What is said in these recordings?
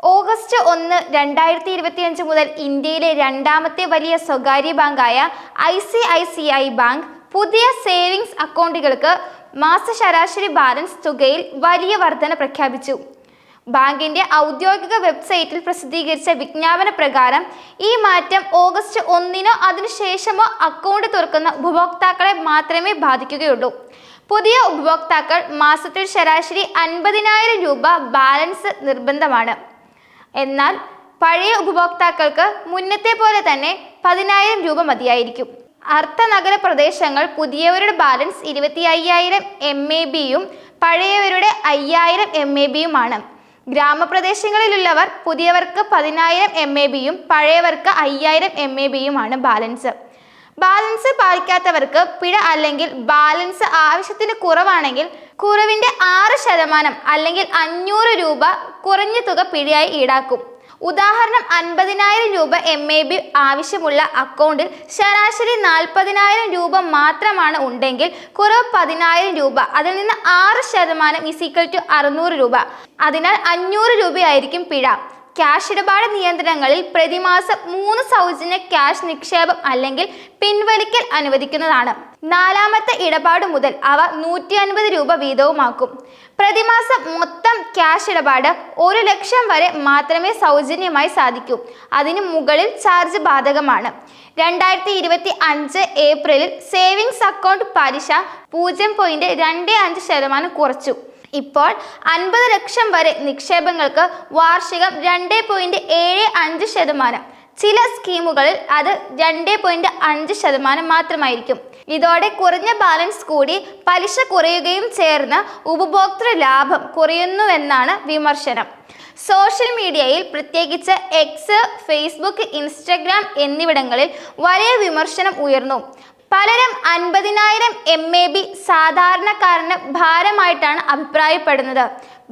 August ഒന്ന് രണ്ടായിരത്തി ഇരുപത്തിയഞ്ച് മുതൽ ഇന്ത്യയിലെ രണ്ടാമത്തെ വലിയ സ്വകാര്യ ബാങ്കായ I C I C I bank പുതിയ സേവിങ്സ് അക്കൗണ്ടുകൾക്ക് മാസ ശരാശരി ബാലൻസ് തുകയിൽ വലിയ വർധന പ്രഖ്യാപിച്ചു. ബാങ്കിന്റെ ഔദ്യോഗിക വെബ്സൈറ്റിൽ പ്രസിദ്ധീകരിച്ച വിജ്ഞാപന പ്രകാരം ഈ മാറ്റം ഓഗസ്റ്റ് ഒന്നിനോ അതിനുശേഷമോ അക്കൗണ്ട് തുറക്കുന്ന ഉപഭോക്താക്കളെ മാത്രമേ ബാധിക്കുകയുള്ളൂ. പുതിയ ഉപഭോക്താക്കൾ മാസത്തിൽ ശരാശരി അൻപതിനായിരം രൂപ ബാലൻസ് നിർബന്ധമാണ്. എന്നാൽ പഴയ ഉപഭോക്താക്കൾക്ക് മുന്നത്തെ പോലെ തന്നെ പതിനായിരം രൂപ മതിയായിരിക്കും. അർത്ഥനഗര പ്രദേശങ്ങൾ പുതിയവരുടെ ബാലൻസ് ഇരുപത്തി അയ്യായിരം എം എ ബിയും പഴയവരുടെ അയ്യായിരം എം എ ബിയുമാണ് ഗ്രാമപ്രദേശങ്ങളിലുള്ളവർ പുതിയവർക്ക് പതിനായിരം എം എ ബിയും പഴയവർക്ക് അയ്യായിരം എം എ ബിയുമാണ് ബാലൻസ്. ബാലൻസ് പാലിക്കാത്തവർക്ക് പിഴ അല്ലെങ്കിൽ ബാലൻസ് ആവശ്യത്തിന് കുറവാണെങ്കിൽ കുറവിന്റെ ആറ് ശതമാനം അല്ലെങ്കിൽ അഞ്ഞൂറ് രൂപ കുറഞ്ഞ തുക പിഴയായി ഈടാക്കും. ഉദാഹരണം അൻപതിനായിരം രൂപ എം എ ബി ആവശ്യമുള്ള അക്കൗണ്ടിൽ ശരാശരി നാൽപ്പതിനായിരം രൂപ മാത്രമാണ് ഉണ്ടെങ്കിൽ കുറവ് പതിനായിരം രൂപ അതിൽ നിന്ന് ആറ് ശതമാനം ഇസിക്കൽ ടു അറുന്നൂറ് രൂപ. അതിനാൽ അഞ്ഞൂറ് രൂപയായിരിക്കും പിഴ. ക്യാഷ് ഇടപാട് നിയന്ത്രണങ്ങളിൽ പ്രതിമാസം മൂന്ന് സൗജന്യ ക്യാഷ് നിക്ഷേപം അല്ലെങ്കിൽ പിൻവലിക്കൽ അനുവദിക്കുന്നതാണ്. നാലാമത്തെ ഇടപാട് മുതൽ അവ നൂറ്റി അൻപത് രൂപ വീതവുമാക്കും. പ്രതിമാസം മൊത്തം ക്യാഷ് ഇടപാട് ഒരു ലക്ഷം വരെ മാത്രമേ സൗജന്യമായി സാധിക്കൂ. അതിന് മുകളിൽ ചാർജ് ബാധകമാണ്. രണ്ടായിരത്തി ഇരുപത്തി അഞ്ച് ഏപ്രിലിൽ സേവിങ്സ് അക്കൗണ്ട് പലിശ പൂജ്യം പോയിന്റ് രണ്ട് അഞ്ച് ശതമാനം കുറച്ചു. ഇപ്പോൾ അൻപത് ലക്ഷം വരെ നിക്ഷേപങ്ങൾക്ക് വാർഷികം രണ്ട് പോയിന്റ് ഏഴ് അഞ്ച് ശതമാനം. ചില സ്കീമുകളിൽ അത് രണ്ട് പോയിന്റ് അഞ്ച് ശതമാനം മാത്രമായിരിക്കും. ഇതോടെ കുറഞ്ഞ ബാലൻസ് കൂടി പലിശ കുറയുകയും ചേർന്ന് ഉപഭോക്തൃ ലാഭം കുറയുന്നുവെന്നാണ് വിമർശനം. സോഷ്യൽ മീഡിയയിൽ പ്രത്യേകിച്ച് എക്സ് ഫേസ്ബുക്ക് ഇൻസ്റ്റഗ്രാം എന്നിവിടങ്ങളിൽ വലിയ വിമർശനം ഉയർന്നു. പലരും അൻപതിനായിരം എം എ ബി സാധാരണക്കാരന് ഭാരമായിട്ടാണ് അഭിപ്രായപ്പെടുന്നത്.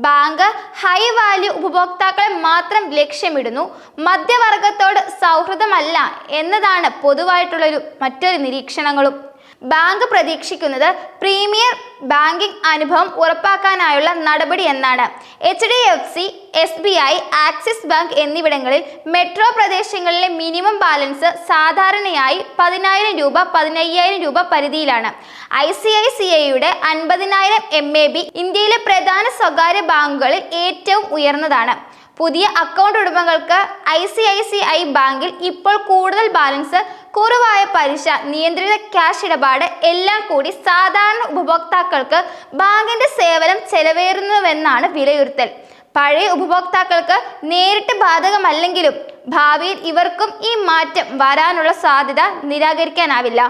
ബാങ്ക് ഹൈ വാല്യൂ ഉപഭോക്താക്കളെ മാത്രം ലക്ഷ്യമിടുന്നു. മധ്യവർഗത്തോട് സൗഹൃദമല്ല എന്നതാണ് പൊതുവായിട്ടുള്ളൊരു മറ്റൊരു നിരീക്ഷണങ്ങളും. ബാങ്ക് പ്രതീക്ഷിക്കുന്നത് പ്രീമിയർ ബാങ്കിംഗ് അനുഭവം ഉറപ്പാക്കാനായുള്ള നടപടി എന്നാണ്. H D F C S B I Axis bank എന്നിവിടങ്ങളിൽ മെട്രോ പ്രദേശങ്ങളിലെ മിനിമം ബാലൻസ് സാധാരണയായി പതിനായിരം രൂപ പതിനയ്യായിരം രൂപ പരിധിയിലാണ്. ഐ സി ഐ സി ഐയുടെ അൻപതിനായിരം എം എ ബി ഇന്ത്യയിലെ പ്രധാന സ്വകാര്യ ബാങ്കുകളിൽ ഏറ്റവും ഉയർന്നതാണ്. പുതിയ അക്കൗണ്ട് ഉടമകൾക്ക് I C I C I ബാങ്കിൽ ഇപ്പോൾ കൂടുതൽ ബാലൻസ് കുറവായ പലിശ നിയന്ത്രിത ക്യാഷ് ഇടപാട് എല്ലാം കൂടി സാധാരണ ഉപഭോക്താക്കൾക്ക് ബാങ്കിന്റെ സേവനം ചെലവേറുന്നുവെന്നാണ് വിലയിരുത്തൽ. പഴയ ഉപഭോക്താക്കൾക്ക് നേരിട്ട് ബാധകമല്ലെങ്കിലും ഭാവിയിൽ ഇവർക്കും ഈ മാറ്റം വരാനുള്ള സാധ്യത നിരാകരിക്കാനാവില്ല.